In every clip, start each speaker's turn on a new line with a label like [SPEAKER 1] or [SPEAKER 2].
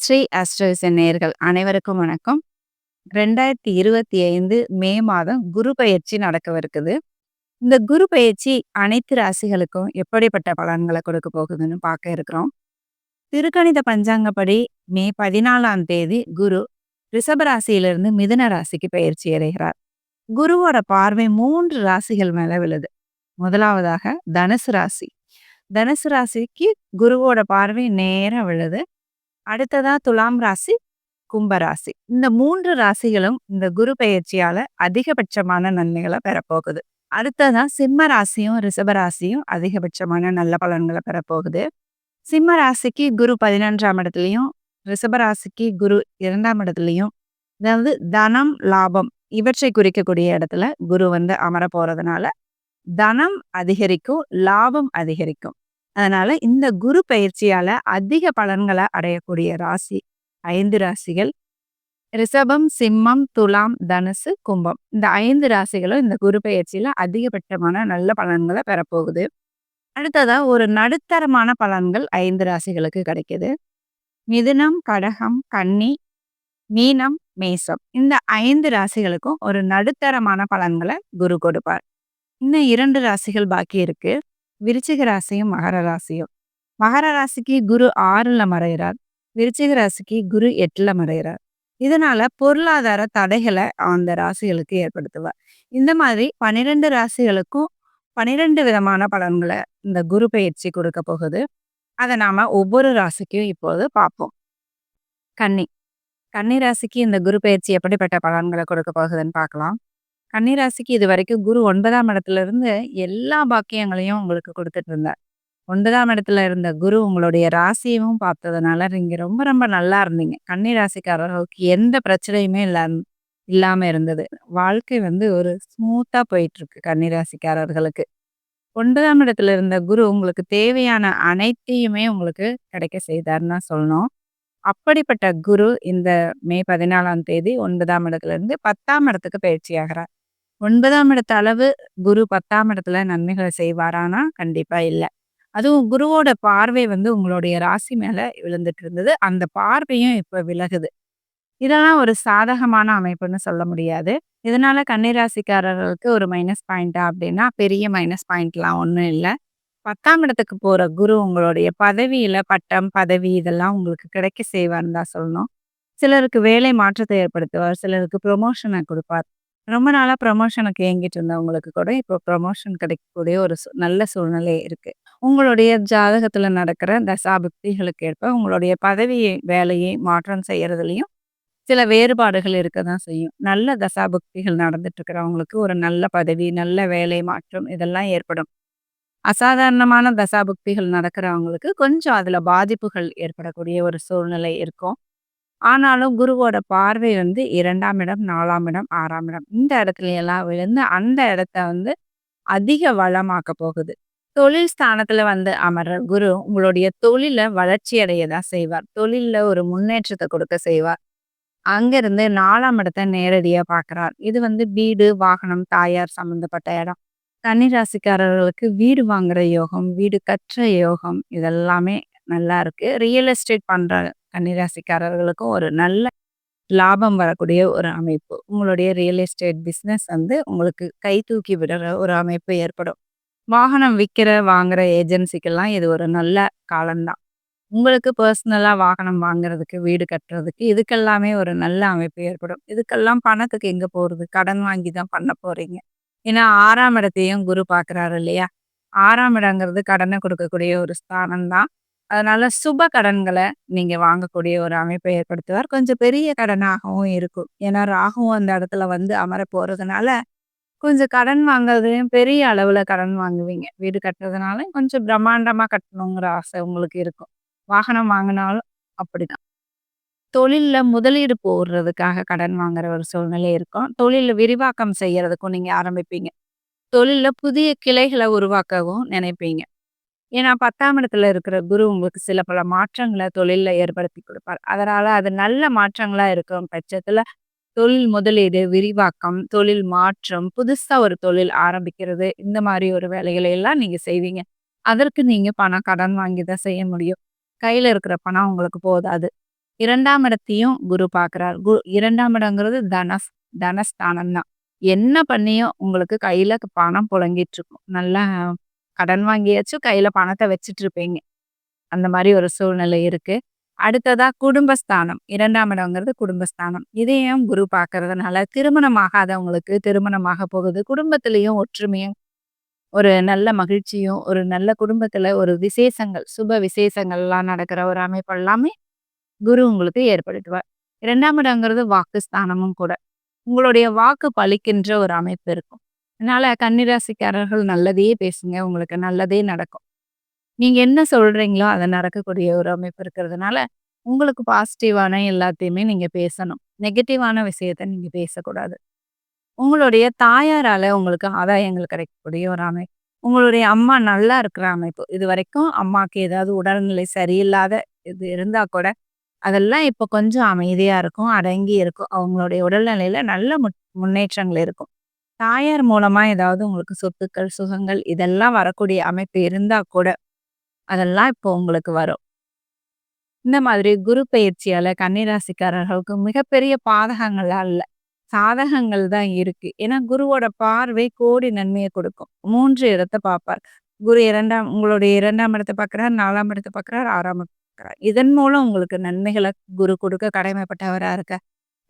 [SPEAKER 1] ஸ்ரீ அஸ்ட்ரோசன் நேர்கள் அனைவருக்கும் வணக்கம். 2025 மே மாதம் குரு பயிற்சி நடக்கவிருக்குது. இந்த குரு பயிற்சி அனைத்து ராசிகளுக்கும் எப்படிப்பட்ட பலன்களை கொடுக்க போகுதுன்னு பார்க்க இருக்கிறோம். திருக்கணித பஞ்சாங்கப்படி மே 14ஆம் தேதி குரு ரிஷப ராசியிலிருந்து மிதுன ராசிக்கு பயிற்சி அடைகிறார். குருவோட பார்வை மூன்று ராசிகள் மேல விழுது. முதலாவதாக தனுசு ராசி. தனுசு ராசிக்கு குருவோட பார்வை நேரம் விழுது. அடுத்ததா துலாம் ராசி, கும்பராசி இந்த மூன்று ராசிகளும் இந்த குரு பயிற்சியால அதிகபட்சமான நன்மைகளை பெறப்போகுது. அடுத்ததா சிம்ம ராசியும், ரிஷபராசியும் அதிகபட்சமான நல்ல பலன்களை பெறப்போகுது. சிம்ம ராசிக்கு குரு பதினொன்றாம் இடத்துலையும் ரிஷபராசிக்கு குரு இரண்டாம் இடத்துலையும் அதாவது தனம், லாபம் இவற்றை குறிக்கக்கூடிய இடத்துல குரு வந்து அமர போறதுனால, தனம் அதிகரிக்கும், லாபம் அதிகரிக்கும். அதனால இந்த குரு பயிற்சியால அதிக பலன்களை அடையக்கூடிய ராசி ஐந்து ராசிகள். ரிஷபம், சிம்மம், துலாம், தனுசு, கும்பம். இந்த ஐந்து ராசிகளும் இந்த குரு பயிற்சியில அதிகபட்சமான நல்ல பலன்களை பெறப்போகுது. அடுத்ததா ஒரு நடுத்தரமான பலன்கள் ஐந்து ராசிகளுக்கு கிடைக்குது. மிதுனம், கடகம், கன்னி, மீனம், மேசம். இந்த ஐந்து ராசிகளுக்கும் ஒரு நடுத்தரமான பலன்களை குரு கொடுப்பார். இன்னும் இரண்டு ராசிகள் பாக்கி இருக்கு. விருச்சிக ராசியும், மகர ராசியும். மகர ராசிக்கு குரு ஆறில் மறையிறார். விருச்சிக ராசிக்கு குரு எட்டில் மறையிறார். இதனால பொருளாதார தடைகளை அந்த ராசிகளுக்கு ஏற்படுத்துவார். இந்த மாதிரி 12 ராசிகளுக்கும் 12 விதமான பலன்களை இந்த குரு பயிற்சி கொடுக்க போகுது. அதை நாம ஒவ்வொரு ராசிக்கும் இப்போது பார்ப்போம். கன்னி. கன்னி ராசிக்கு இந்த குரு பயிற்சி எப்படிப்பட்ட பலன்களை கொடுக்க போகுதுன்னு பார்க்கலாம். கன்னிராசிக்கு இது வரைக்கும் குரு ஒன்பதாம் இடத்துல இருந்து எல்லா பாக்கியங்களையும் உங்களுக்கு கொடுத்துட்டு இருந்தார். ஒன்பதாம் இடத்துல இருந்த குரு உங்களுடைய ராசியவும் பார்த்ததுனால, நீங்க ரொம்ப ரொம்ப நல்லா இருந்தீங்க. கன்னி ராசிக்காரர்களுக்கு எந்த பிரச்சனையுமே இல்ல இல்லாம இருந்தது. வாழ்க்கை வந்து ஒரு ஸ்மூத்தா போயிட்டுருக்கு கன்னி ராசிக்காரர்களுக்கு. ஒன்பதாம் இடத்துல இருந்த குரு உங்களுக்கு தேவையான அனைத்தையுமே உங்களுக்கு கிடைக்க செய்தார்ன்னு தான் சொல்லணும். அப்படிப்பட்ட குரு இந்த மே 14ஆம் தேதி ஒன்பதாம் இடத்துல இருந்து 10ஆம் இடத்துக்கு பெயர்ச்சியாகிறார். ஒன்பதாம் இடத்து அளவு குரு 10ஆம் இடத்துல நன்மைகளை செய்வாரான்னா, கண்டிப்பா இல்லை அதுவும் குருவோட பார்வை வந்து உங்களுடைய ராசி மேல விழுந்துட்டு இருந்தது. அந்த பார்வையும் இப்ப விலகுது. இதெல்லாம் ஒரு சாதகமான அமைப்புன்னு சொல்ல முடியாது. இதனால கன்னிராசிக்காரர்களுக்கு ஒரு மைனஸ் பாயிண்ட்டா அப்படின்னா, பெரிய மைனஸ் பாயிண்ட்லாம் ஒன்றும் இல்லை பத்தாம் இடத்துக்கு போற குரு உங்களுடைய பதவியில பட்டம், பதவி இதெல்லாம் உங்களுக்கு கிடைக்க செய்வார்னு தான் சொல்லணும். சிலருக்கு வேலை மாற்றத்தை ஏற்படுத்துவார். சிலருக்கு ப்ரொமோஷனை கொடுப்பார் ரொம்ப நாளா ப்ரமோஷனுக்கு ஏங்கிட்டு இருந்தவங்களுக்கு கூட இப்போ ப்ரமோஷன் கிடைக்கக்கூடிய ஒரு சூ நல்ல சூழ்நிலை இருக்கு. உங்களுடைய ஜாதகத்துல நடக்கிற தசாபுக்திகளுக்கு ஏற்ப உங்களுடைய பதவியை, வேலையை மாற்றம் செய்யறதுலயும் சில வேறுபாடுகள் இருக்க தான் செய்யும். நல்ல தசாபுக்திகள் நடந்துட்டு இருக்கிறவங்களுக்கு ஒரு நல்ல பதவி, நல்ல வேலை மாற்றம் இதெல்லாம் ஏற்படும். அசாதாரணமான தசாபுக்திகள் நடக்கிறவங்களுக்கு கொஞ்சம் அதுல பாதிப்புகள் ஏற்படக்கூடிய ஒரு சூழ்நிலை இருக்கும். ஆனாலும் குருவோட பார்வை வந்து இரண்டாம் இடம், நாலாம் இடம், ஆறாம் இடம் இந்த இடத்துல எல்லாம் விழுந்து அந்த இடத்த வந்து அதிக வளமாக்க போகுது. தொழில் ஸ்தானத்துல வந்து அமர்ற குரு உங்களுடைய தொழிலை வளர்ச்சி அடைய தான் செய்வார். தொழில்ல ஒரு முன்னேற்றத்தை கொடுக்க செய்வார். அங்கிருந்து நாலாம் இடத்த நேரடியா பாக்குறார் இது வந்து வீடு, வாகனம், தாயார் சம்பந்தப்பட்ட இடம். கன்னிராசிக்காரர்களுக்கு வீடு வாங்குற யோகம், வீடு கற்ற யோகம் இதெல்லாமே நல்லா இருக்கு. ரியல் எஸ்டேட் பண்ற கன்னி ராசிக்காரர்களுக்கும் ஒரு நல்ல லாபம் வரக்கூடிய ஒரு அமைப்பு. உங்களுடைய ரியல் எஸ்டேட் பிஸ்னஸ் வந்து உங்களுக்கு கை தூக்கி விடுற ஒரு அமைப்பு ஏற்படும். வாகனம் விற்கிற வாங்குற ஏஜென்சிக்கெல்லாம் இது ஒரு நல்ல காலம் தான். உங்களுக்கு பர்சனலாக வாகனம் வாங்குறதுக்கு, வீடு கட்டுறதுக்கு இதுக்கெல்லாமே ஒரு நல்ல அமைப்பு ஏற்படும். இதுக்கெல்லாம் பணத்துக்கு எங்கே போகிறது கடன் வாங்கி தான் பண்ண போகிறீங்க ஏன்னா ஆறாம் இடத்தையும் குரு பார்க்குறாரு இல்லையா? ஆறாம் இடங்கிறது கடனை கொடுக்கக்கூடிய ஒரு ஸ்தானம் தான். அதனால சுப கடன்களை நீங்க வாங்கக்கூடிய ஒரு அமைப்பை ஏற்படுத்துவார். கொஞ்சம் பெரிய கடனாகவும் இருக்கும். ஏன்னா ராகுவும் அந்த இடத்துல வந்து அமர போறதுனால, கொஞ்சம் கடன் வாங்குறதுலையும் பெரிய அளவுல கடன் வாங்குவீங்க. வீடு கட்டுறதுனால கொஞ்சம் பிரம்மாண்டமா கட்டணுங்கிற ஆசை உங்களுக்கு இருக்கும். வாகனம் வாங்கினாலும் அப்படிதான். தொழில்ல முதலீடு போடுறதுக்காக கடன் வாங்குற ஒரு சூழ்நிலை இருக்கும். தொழிலில் விரிவாக்கம் செய்யறதுக்கும் நீங்க ஆரம்பிப்பீங்க. தொழிலில் புதிய கிளைகளை உருவாக்கவும் நினைப்பீங்க. ஏன்னா 10ஆம் இடத்துல இருக்கிற குரு உங்களுக்கு சில பல மாற்றங்களை தொழிலில் ஏற்படுத்தி கொடுப்பார். அதனால அது நல்ல மாற்றங்களா இருக்கும் பட்சத்துல, தொழில் முதலீடு, விரிவாக்கம், தொழில் மாற்றம், புதுசா ஒரு தொழில் ஆரம்பிக்கிறது இந்த மாதிரி ஒரு வேலைகளை எல்லாம் நீங்க செய்வீங்க. அதற்கு நீங்க பணம் கடன் வாங்கி தான் செய்ய முடியும். கையில இருக்கிற பணம் உங்களுக்கு போதாது. இரண்டாம் இடத்தையும் குரு பார்க்குறார் கு இரண்டாம் இடங்கிறது தனஸ் தனஸ்தானம் தான் என்ன பண்ணியும் உங்களுக்கு கையில பணம் புழங்கிட்டு இருக்கும் நல்லா கடன் வாங்கியாச்சும் கையில பணத்தை வச்சுட்டு இருப்பீங்க. அந்த மாதிரி ஒரு சூழ்நிலை இருக்கு. அடுத்ததா குடும்பஸ்தானம். இரண்டாம் இடங்கிறது குடும்பஸ்தானம். இதையும் குரு பார்க்கறதுனால திருமணம் ஆகாதவங்களுக்கு திருமணமாக போகுது. குடும்பத்திலையும் ஒற்றுமையும் ஒரு நல்ல மகிழ்ச்சியும் ஒரு நல்ல குடும்பத்துல ஒரு விசேஷங்கள் சுப விசேஷங்கள்லாம் நடக்கிற ஒரு அமைப்பு எல்லாமே குரு உங்களுக்கு ஏற்படுத்துவார். இரண்டாம் இடங்கிறது வாக்குஸ்தானமும் கூட. உங்களுடைய வாக்கு பலிக்கின்ற ஒரு அமைப்பு இருக்கும். அதனால கன்னிராசிக்காரர்கள் நல்லதே பேசுங்க. உங்களுக்கு நல்லதே நடக்கும். நீங்க என்ன சொல்றீங்களோ அதை நடக்கக்கூடிய ஒரு அமைப்பு இருக்கிறதுனால உங்களுக்கு பாசிட்டிவான எல்லாத்தையுமே நீங்க பேசணும். நெகட்டிவான விஷயத்த நீங்க பேசக்கூடாது. உங்களுடைய தாயாரால உங்களுக்கு ஆதாயங்கள் கிடைக்கக்கூடிய ஒரு அமைப்பு. உங்களுடைய அம்மா நல்லா இருக்கிற அமைப்பு. இது வரைக்கும் அம்மாக்கு ஏதாவது உடல்நிலை சரியில்லாத இது இருந்தா கூட அதெல்லாம் இப்போ கொஞ்சம் அமைதியா இருக்கும் அடங்கி இருக்கும். அவங்களுடைய உடல்நிலையில நல்ல முன்னேற்றங்கள் இருக்கும். தாயார் மூலமா ஏதாவது உங்களுக்கு சொத்துக்கள் சுகங்கள் இதெல்லாம் வரக்கூடிய அமைப்பு இருந்தா கூட அதெல்லாம் இப்போ உங்களுக்கு வரும். இந்த மாதிரி குரு பயிற்சியால கன்னிராசிக்காரர்களுக்கு மிகப்பெரிய பாதகங்கள்லாம் இல்லை சாதகங்கள் தான் இருக்கு. ஏன்னா குருவோட பார்வை கோடி நன்மையை கொடுக்கும். மூன்று இடத்தை பார்ப்பார். குரு இரண்டாம் உங்களுடைய இரண்டாம் இடத்தை பார்க்குறார் நாலாம் இடத்தை பார்க்குறார் ஆறாம் இடத்தை இதன் மூலம் உங்களுக்கு நன்மைகளை குரு கொடுக்க கடமைப்பட்டவராக இருக்க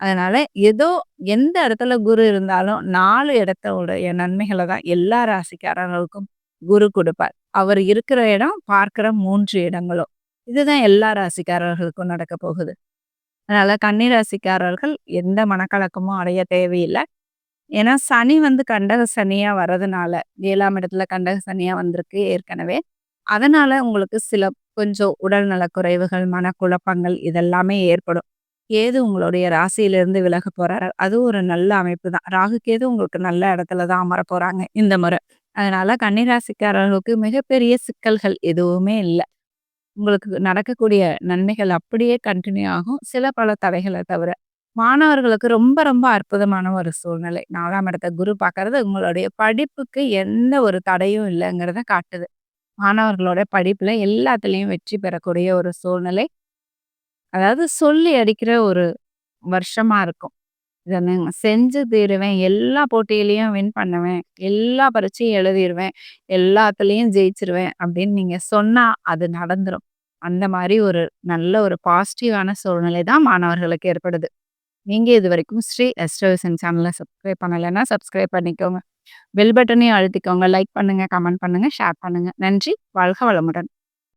[SPEAKER 1] அதனால ஏதோ எந்த இடத்துல குரு இருந்தாலும் நாலு இடத்தோடைய நன்மைகளை தான் எல்லா ராசிக்காரர்களுக்கும் குரு கொடுப்பார். அவர் இருக்கிற இடம் பார்க்கிற மூன்று இடங்களும். இதுதான் எல்லா ராசிக்காரர்களுக்கும் நடக்க போகுது. அதனால கன்னி ராசிக்காரர்கள் எந்த மனக்கலக்கமும் அடைய தேவையில்லை. ஏன்னா சனி வந்து கண்டக சனியா வர்றதுனால ஏழாம் இடத்துல கண்டக சனியா வந்திருக்கு ஏற்கனவே. அதனால உங்களுக்கு சில கொஞ்சம் உடல் குறைவுகள் மனக்குழப்பங்கள் இதெல்லாமே ஏற்படும். கேது உங்களுடைய ராசியிலிருந்து விலக போறாரு. அது ஒரு நல்ல அமைப்பு தான். ராகு கேது உங்களுக்கு நல்ல இடத்துல தான் அமர போறாங்க இந்த முறை. அதனால கன்னிராசிக்காரர்களுக்கு மிகப்பெரிய சிக்கல்கள் எதுவுமே இல்லை. உங்களுக்கு நடக்கக்கூடிய நன்மைகள் அப்படியே கண்டினியூ ஆகும். சில பல தடைகளை தவிர. மாணவர்களுக்கு ரொம்ப ரொம்ப அற்புதமான ஒரு சூழ்நிலை. நாலாம் இடத்த குரு பார்க்கறது உங்களுடைய படிப்புக்கு எந்த ஒரு தடையும் இல்லைங்கிறத காட்டுது. மாணவர்களோட படிப்புல எல்லாத்துலேயும் வெற்றி பெறக்கூடிய ஒரு சூழ்நிலை. அதாவது சொல்லி அடிக்கிற ஒரு வருஷமா இருக்கும். இதை நான் செஞ்சு தீருவேன். எல்லா போட்டியிலையும் வின் பண்ணுவேன். எல்லா பரீட்சையும் எழுதிடுவேன் எல்லாத்துலேயும் ஜெயிச்சிருவேன் அப்படின்னு நீங்கள் சொன்னால் அது நடந்துடும் அந்த மாதிரி ஒரு நல்ல ஒரு பாசிட்டிவான சூழ்நிலை தான் மாணவர்களுக்கு ஏற்படுது. நீங்கள் இது வரைக்கும் ஸ்ரீ எஸ்ட்ரோவிசன் சேனலை சப்ஸ்கிரைப் பண்ணலைன்னா சப்ஸ்கிரைப் பண்ணிக்கோங்க. பெல் பட்டனையும் அழுத்திக்கோங்க. லைக் பண்ணுங்கள் கமெண்ட் பண்ணுங்கள் ஷேர் பண்ணுங்கள் நன்றி. வாழ்க வளமுடன்.